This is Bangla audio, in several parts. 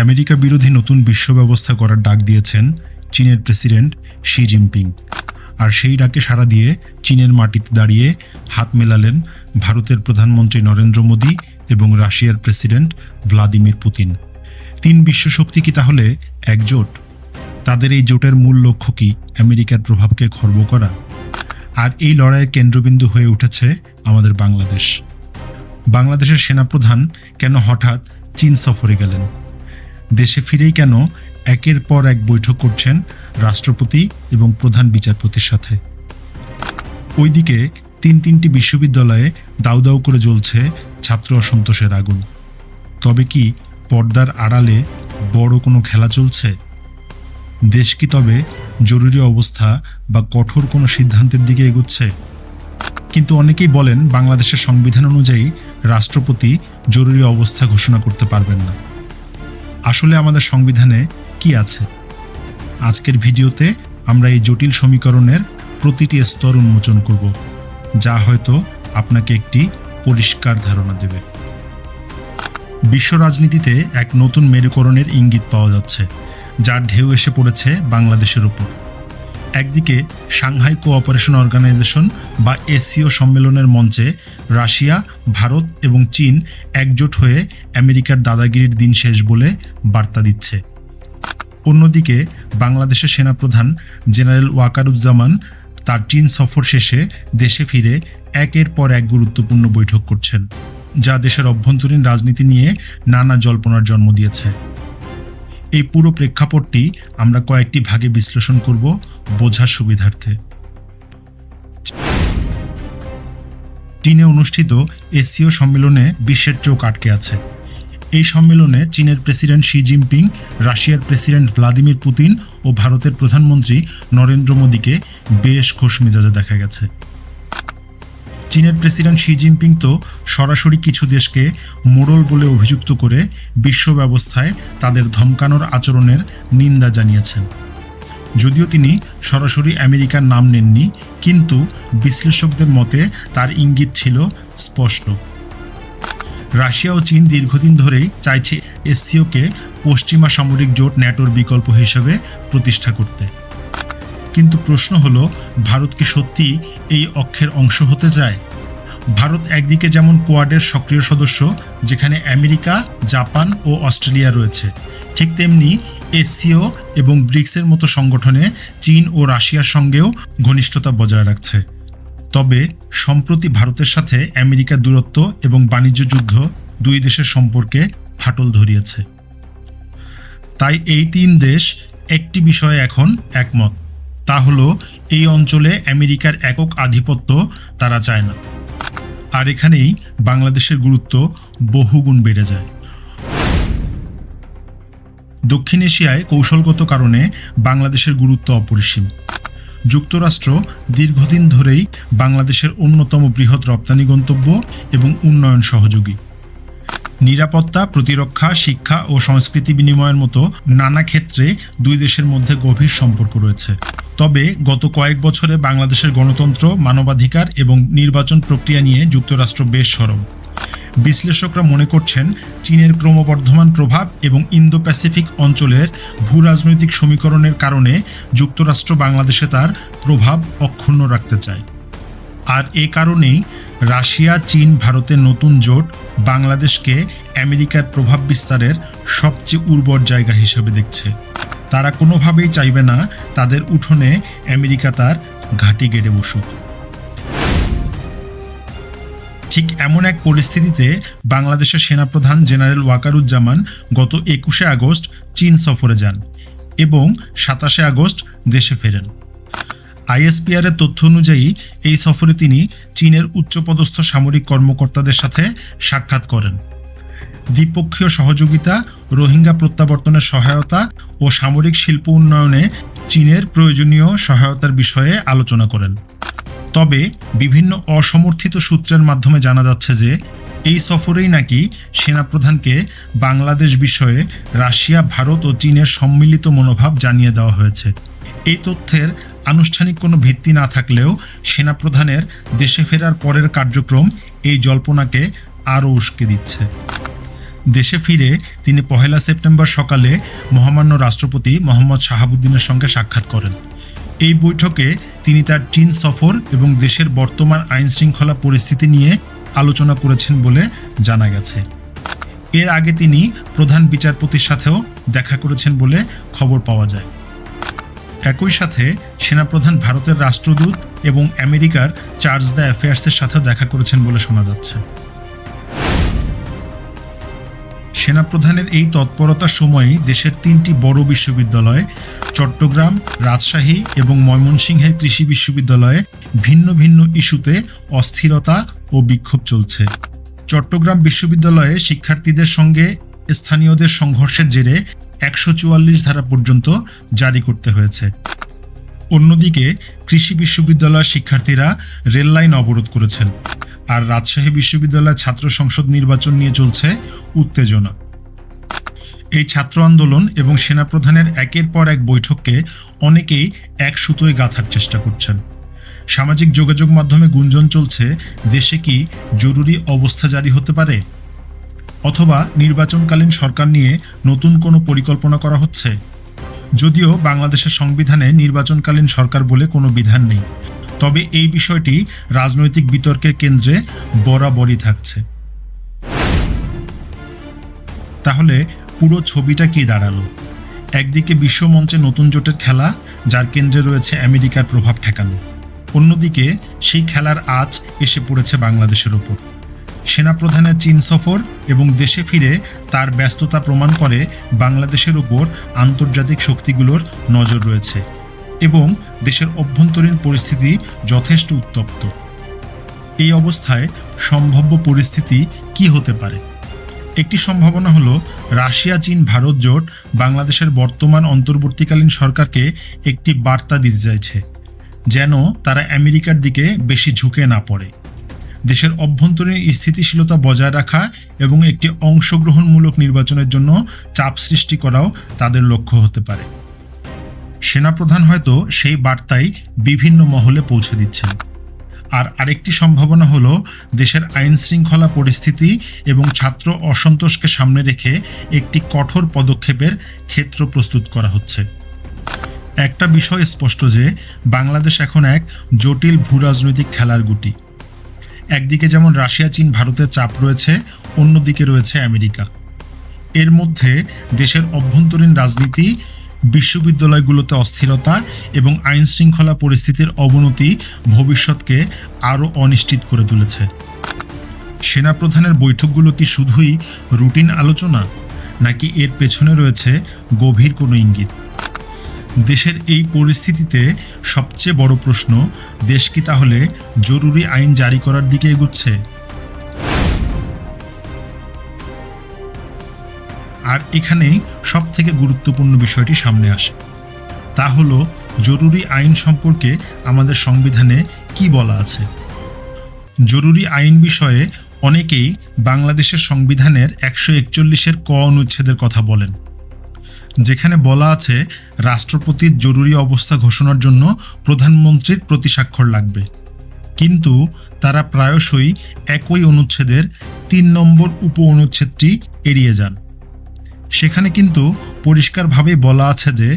আমেরিকা বিরোধী নতুন বিশ্ব ব্যবস্থা করার ডাক দিয়েছেন চীনের প্রেসিডেন্ট শি জিনপিং। আর সেই ডাকে সাড়া দিয়ে চীনের মাটিতে দাঁড়িয়ে হাত মেলালেন ভারতের প্রধানমন্ত্রী নরেন্দ্র মোদী এবং রাশিয়ার প্রেসিডেন্ট ভ্লাদিমির পুতিন। তিন বিশ্বশক্তি কি তাহলে একজোট? তাদের এই জোটের মূল লক্ষ্য কি আমেরিকার প্রভাবকে খর্ব করা? আর এই লড়াইয়ের কেন্দ্রবিন্দু হয়ে উঠেছে আমাদের বাংলাদেশ। বাংলাদেশের সেনাপ্রধান কেন হঠাৎ চীন সফরে গেলেন? দেশে ফিরেই কেন একের পর এক বৈঠক করছেন রাষ্ট্রপতি এবং প্রধান বিচারপতির সাথে? ওইদিকে তিন তিনটি বিশ্ববিদ্যালয়ে দাউ দাউ করে জ্বলছে ছাত্র অসন্তোষের আগুন। তবে কি পর্দার আড়ালে বড় কোনো খেলা চলছে? দেশ কি তবে জরুরি অবস্থা বা কঠোর কোনো সিদ্ধান্তের দিকে এগোচ্ছে? কিন্তু অনেকেই বলেন বাংলাদেশের সংবিধান অনুযায়ী রাষ্ট্রপতি জরুরি অবস্থা ঘোষণা করতে পারবেন না। আসলে আমাদের সংবিধানে কি আছে? আজকের ভিডিওতে আমরা এই জটিল সমীকরণের প্রতিটি স্তর উন্মোচন করব, যা হয়তো আপনাকে একটি পরিষ্কার ধারণা দেবে। বিশ্ব রাজনীতিতে এক নতুন মেরুকরণের ইঙ্গিত পাওয়া যাচ্ছে, যার ঢেউ এসে পড়েছে বাংলাদেশের উপর। একদিকে সাংহাই কোঅপারেশন অর্গানাইজেশন বা এসিও সম্মেলনের মঞ্চে রাশিয়া, ভারত এবং চীন একজোট হয়ে আমেরিকার দাদাগিরির দিন শেষ বলে বার্তা দিচ্ছে। অন্যদিকে বাংলাদেশের সেনাপ্রধান জেনারেল ওয়াকারুজ্জামান তার চীন সফর শেষে দেশে ফিরে একের পর এক গুরুত্বপূর্ণ বৈঠক করছেন, যা দেশের অভ্যন্তরীণ রাজনীতি নিয়ে নানা জল্পনার জন্ম দিয়েছে। এই পুরো প্রেক্ষাপটটি আমরা কয়েকটি ভাগে বিশ্লেষণ করব বোঝার সুবিধার্থে। চীনে অনুষ্ঠিত এসিও সম্মেলনে বিশ্বের চোখ আটকে আছে। এই সম্মেলনে চীনের প্রেসিডেন্ট শি জিনপিং, রাশিয়ার প্রেসিডেন্ট ভ্লাদিমির পুতিন ও ভারতের প্রধানমন্ত্রী নরেন্দ্র মোদীকে বেশ খোশ মেজাজে দেখা গেছে। চীনের প্রেসিডেন্ট শি জিনপিং তো সরাসরি কিছু দেশকে মোড়ল বলে অভিযুক্ত করে বিশ্ব ব্যবস্থায় তাদের ধমকানোর আচরণের নিন্দা জানিয়েছেন। যদিও তিনি সরাসরি আমেরিকার নাম নেননি, কিন্তু বিশ্লেষকদের মতে তার ইঙ্গিত ছিল স্পষ্ট। রাশিয়া ও চীন দীর্ঘদিন ধরেই চাইছে এসসিওকে পশ্চিমা সামরিক জোট ন্যাটোর বিকল্প হিসেবে প্রতিষ্ঠা করতে। কিন্তু প্রশ্ন হল, ভারত কি সত্যি এই অক্ষের অংশ হতে চায়? ভারত একদিকে যেমন কোয়াডের সক্রিয় সদস্য, যেখানে আমেরিকা, জাপান ও অস্ট্রেলিয়া রয়েছে, ঠিক তেমনি এসিও এবং ব্রিক্সের মতো সংগঠনে চীন ও রাশিয়ার সঙ্গেও ঘনিষ্ঠতা বজায় রাখছে। তবে, সম্প্রতি ভারতের সাথে আমেরিকার দূরত্ব এবং বাণিজ্য যুদ্ধ দুই দেশের সম্পর্কে ফাটল ধরিয়েছে। তাই এই তিন দেশ একটি বিষয়ে এখন একমত। তা হলো, এই অঞ্চলে আমেরিকার একক আধিপত্য, তারা চায় না। আর এখানেই বাংলাদেশের গুরুত্ব বহুগুণ বেড়ে যায়। দক্ষিণ এশিয়ায় কৌশলগত কারণে বাংলাদেশের গুরুত্ব অপরিসীম। যুক্তরাষ্ট্র দীর্ঘদিন ধরেই বাংলাদেশের অন্যতম বৃহৎ রপ্তানি গন্তব্য এবং উন্নয়ন সহযোগী। নিরাপত্তা, প্রতিরক্ষা, শিক্ষা ও সংস্কৃতি বিনিময়ের মতো নানা ক্ষেত্রে দুই দেশের মধ্যে গভীর সম্পর্ক রয়েছে। তবে গত কয়েক বছরে বাংলাদেশের গণতন্ত্র, মানবাধিকার এবং নির্বাচন প্রক্রিয়া নিয়ে যুক্তরাষ্ট্র বেশ সরব। বিশ্লেষকরা মনে করছেন, চীনের ক্রমবর্ধমান প্রভাব এবং ইন্দো প্যাসিফিক অঞ্চলের ভূ রাজনৈতিক সমীকরণের কারণে যুক্তরাষ্ট্র বাংলাদেশে তার প্রভাব অক্ষুণ্ণ রাখতে চায়। আর এ কারণেই রাশিয়া, চীন, ভারতের নতুন জোট বাংলাদেশকে আমেরিকার প্রভাব বিস্তারের সবচেয়ে উর্বর জায়গা হিসেবে দেখছে। তারা কোনোভাবেই চাইবে না তাদের উঠোনে আমেরিকা তার ঘাঁটি গেড়ে বসুক। ঠিক এমন এক পরিস্থিতিতে বাংলাদেশের সেনাপ্রধান জেনারেল ওয়াকারুজ্জামান গত একুশে আগস্ট চীন সফরে যান এবং সাতাশে আগস্ট দেশে ফেরেন। আইএসপিআরের তথ্য অনুযায়ী এই সফরে তিনি চীনের উচ্চপদস্থ সামরিক কর্মকর্তাদের সাথে সাক্ষাৎ করেন। দ্বিপক্ষীয় সহযোগিতা, রোহিঙ্গা প্রত্যাবর্তনের সহায়তা ও সামরিক শিল্প উন্নয়নে চীনের প্রয়োজনীয় সহায়তার বিষয়ে আলোচনা করেন। তবে বিভিন্ন অসমর্থিত সূত্রের মাধ্যমে জানা যাচ্ছে যে, এই সফরেই নাকি সেনাপ্রধানকে বাংলাদেশ বিষয়ে রাশিয়া, ভারত ও চীনের সম্মিলিত মনোভাব জানিয়ে দেওয়া হয়েছে। এই তথ্যের আনুষ্ঠানিক কোনো ভিত্তি না থাকলেও সেনাপ্রধানের দেশে ফেরার পরের কার্যক্রম এই জল্পনাকে আরও উস্কে দিচ্ছে। দেশে ফিরে তিনি পহেলা সেপ্টেম্বর সকালে মহামান্য রাষ্ট্রপতি মোহাম্মদ শাহাবুদ্দিনের সঙ্গে সাক্ষাৎ করেন। এই বৈঠকে তিনি তার চীন সফর এবং দেশের বর্তমান আইন শৃঙ্খলা পরিস্থিতি নিয়ে আলোচনা করেছেন বলে জানা গেছে। এর আগে তিনি প্রধান বিচারপতির সাথেও দেখা করেছেন বলে খবর পাওয়া যায়। একই সাথে সেনাপ্রধান ভারতের রাষ্ট্রদূত এবং আমেরিকার চার্জ দ্য অ্যাফেয়ার্সের সাথেও দেখা করেছেন বলে শোনা যাচ্ছে। সেনাপ্রধানের এই তৎপরতার সময়ই দেশের তিনটি বড় বিশ্ববিদ্যালয়, চট্টগ্রাম, রাজশাহী এবং ময়মনসিংহের কৃষি বিশ্ববিদ্যালয়ে ভিন্ন ভিন্ন ইস্যুতে অস্থিরতা ও বিক্ষোভ চলছে। চট্টগ্রাম বিশ্ববিদ্যালয়ে শিক্ষার্থীদের সঙ্গে স্থানীয়দের সংঘর্ষের জেরে একশো চুয়াল্লিশ ধারা পর্যন্ত জারি করতে হয়েছে। অন্যদিকে কৃষি বিশ্ববিদ্যালয়ের শিক্ষার্থীরা রেললাইন অবরোধ করেছেন। আর রাজশাহী বিশ্ববিদ্যালয়ের ছাত্র সংসদ নির্বাচন নিয়ে চলছে উত্তেজনা। এই ছাত্র আন্দোলন এবং সেনাপ্রধানের একের পর এক বৈঠককে অনেকেই এক সুতোয় গাঁথার চেষ্টা করছেন। সামাজিক যোগাযোগ মাধ্যমে গুঞ্জন চলছে, দেশে কি জরুরি অবস্থা জারি হতে পারে? অথবা নির্বাচনকালীন সরকার নিয়ে নতুন কোনো পরিকল্পনা করা হচ্ছে? যদিও বাংলাদেশের সংবিধানে নির্বাচনকালীন সরকার বলে কোনো বিধান নেই। তবে এই বিষয়টি রাজনৈতিক বিতর্কের কেন্দ্রে বরাবরই থাকছে। তাহলে পুরো ছবিটা কি দাঁড়াল? একদিকে বিশ্বমঞ্চে নতুন জোটের খেলা, যার কেন্দ্রে রয়েছে আমেরিকার প্রভাব ঠেকানো। অন্যদিকে সেই খেলার আজ এসে পড়েছে বাংলাদেশের ওপর। সেনাপ্রধানের চীন সফর এবং দেশে ফিরে তার ব্যস্ততা প্রমাণ করে বাংলাদেশের উপর আন্তর্জাতিক শক্তিগুলোর নজর রয়েছে। এবং দেশের অভ্যন্তরীণ পরিস্থিতি যথেষ্ট উত্তপ্ত। এই অবস্থায় সম্ভাব্য পরিস্থিতি কি হতে পারে? একটি সম্ভাবনা হলো, রাশিয়া, চীন, ভারত জোট বাংলাদেশের বর্তমান অন্তর্বর্তীকালীন সরকারকে একটি বার্তা দিতে চাইছে, যেন তারা আমেরিকার দিকে বেশি ঝুঁকে না পড়ে। দেশের অভ্যন্তরীণ স্থিতিশীলতা বজায় রাখা এবং একটি অংশগ্রহণমূলক নির্বাচনের জন্য চাপ সৃষ্টি করাও তাদের লক্ষ্য হতে পারে। সেনাপ্রধান হয়তো সেই বার্তাই বিভিন্ন মহলে পৌঁছে দিচ্ছেন। আর আরেকটি সম্ভাবনা হল, দেশের আইন শৃঙ্খলা পরিস্থিতি এবং ছাত্র অসন্তোষকে সামনে রেখে একটি কঠোর পদক্ষেপের ক্ষেত্র প্রস্তুত করা হচ্ছে। একটা বিষয় স্পষ্ট যে, বাংলাদেশ এখন এক জটিল ভূরাজনৈতিক খেলার গুটি। একদিকে যেমন রাশিয়া, চীন, ভারতের চাপ রয়েছে, অন্যদিকে রয়েছে আমেরিকা। এর মধ্যে দেশের অভ্যন্তরীণ রাজনীতি বিশ্ববিদ্যালয়গুলোতে অস্থিরতা এবং আইন শৃঙ্খলা পরিস্থিতির অবনতি ভবিষ্যৎকে আরও অনিশ্চিত করে তুলেছে। সেনাপ্রধানের বৈঠকগুলো কি শুধুই রুটিন আলোচনা, নাকি এর পেছনে রয়েছে গভীর কোনো ইঙ্গিত? দেশের এই পরিস্থিতিতে সবচেয়ে বড় প্রশ্ন, দেশ কি তাহলে জরুরি আইন জারি করার দিকে এগুচ্ছে? আর এখানেই সব থেকে গুরুত্বপূর্ণ বিষয়টি সামনে আসে। তা হলো, জরুরি আইন সম্পর্কে আমাদের সংবিধানে কি বলা আছে? জরুরি আইন বিষয়ে অনেকেই বাংলাদেশের সংবিধানের একশো একচল্লিশের ক অনুচ্ছেদের কথা বলেন। যেখানে বলা আছে, রাষ্ট্রপতির জরুরি অবস্থা ঘোষণার জন্য প্রধানমন্ত্রীর প্রতি স্বাক্ষর লাগবে। কিন্তু তারা প্রায়শই একই অনুচ্ছেদের তিন নম্বর উপ অনুচ্ছেদটি এড়িয়ে যান। সেখানে কিন্তু পরিষ্কারভাবে বলা আছে যে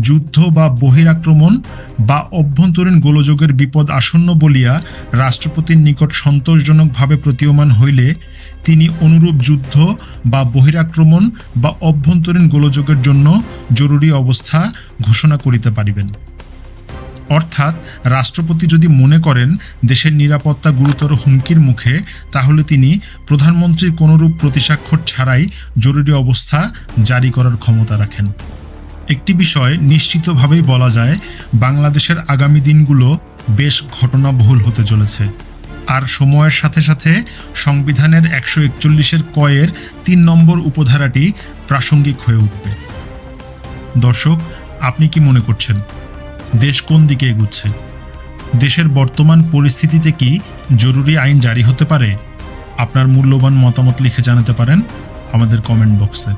যুদ্ধ বা বহিরাক্রমণ বা অভ্যন্তরীণ গোলযোগের বিপদ আসন্ন বলিয়া রাষ্ট্রপতির নিকট সন্তোষজনকভাবে প্রতীয়মান হইলে তিনি অনুরূপ যুদ্ধ বা বহিরাক্রমণ বা অভ্যন্তরীণ গোলযোগের জন্য জরুরি অবস্থা ঘোষণা করিতে পারিবেন। অর্থাৎ রাষ্ট্রপতি যদি মনে করেন দেশের নিরাপত্তা গুরুতর হুমকির মুখে, তাহলে তিনি প্রধানমন্ত্রীর কোনোরূপ প্রতিস্বাক্ষর ছাড়াই জরুরি অবস্থা জারি করার ক্ষমতা রাখেন। একটি বিষয় নিশ্চিতভাবেই বলা যায়, বাংলাদেশের আগামী দিনগুলো বেশ ঘটনাবহুল হতে চলেছে। আর সময়ের সাথে সাথে সংবিধানের একশো একচল্লিশের কয়ের তিন নম্বর উপধারাটি প্রাসঙ্গিক হয়ে উঠবে। দর্শক, আপনি কি মনে করছেন? দেশ কোন দিকে এগুচ্ছে? দেশের বর্তমান পরিস্থিতিতে কি জরুরি আইন জারি হতে পারে? আপনার মূল্যবান মতামত লিখে জানাতে পারেন আমাদের কমেন্ট বক্সে।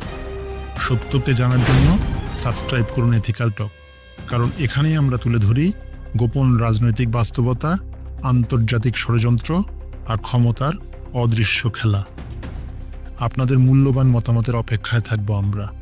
সত্যকে জানার জন্য সাবস্ক্রাইব করুন এথিক্যাল টক কারণ এখানেই আমরা তুলে ধরি গোপন রাজনৈতিক বাস্তবতা, আন্তর্জাতিক ষড়যন্ত্র আর ক্ষমতার অদৃশ্য খেলা। আপনাদের মূল্যবান মতামতের অপেক্ষায় থাকব আমরা।